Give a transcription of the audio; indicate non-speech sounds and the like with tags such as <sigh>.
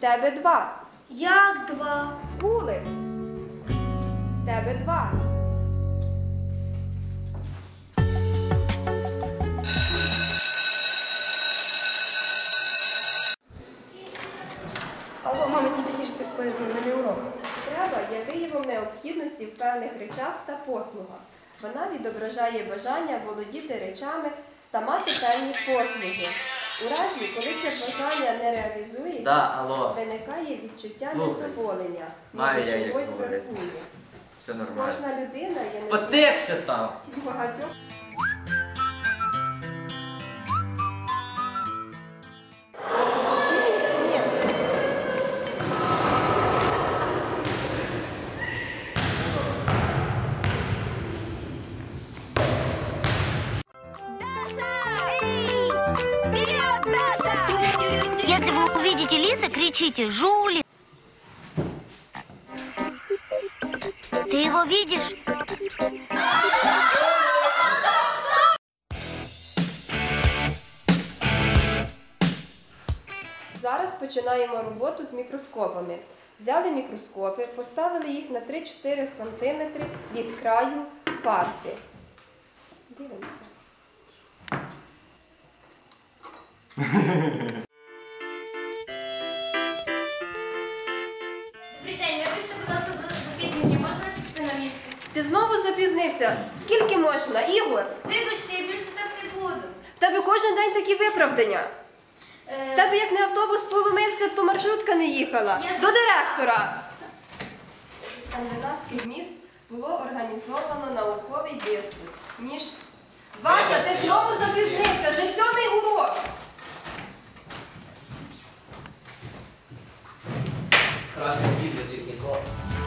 тебе два. Як два? Кулик. В тебе два. Алло, мама, тобі пізніше перезвони, в мене урок. Треба є виявом необхідності в певних речах та послугах. Вона відображає бажання володіти речами та мати певні послуги. У разі, коли це бажання не реалізується, Да, алло, виникає відчуття Слухай. незадоволення, Маю я ніби як чогось говорити. бракує. все нормально. Кожна людина є Потекся там. багатьох. Если вы увидите лиса, кричите «Жули!» Ты его видишь? Зараз починаємо роботу з мікроскопами. Взяли мікроскопи, поставили їх на 3-4 см від краю парти. Дивимося. <laughs> Добрий день, вибачте, будь ласка, за запізнення. Можна сісти на місце? Ти знову запізнився. Скільки можна, Ігор? Вибачте, я більше так не буду. В тебе кожен день такі виправдання. В Е, тебе як не автобус поломився, то маршрутка не їхала. Я До зас- директора. Скандинавських міст було організовано науковий диспут між. Вася, ти знову запізнився, вже сьомий Próximo vídeo de TikTok.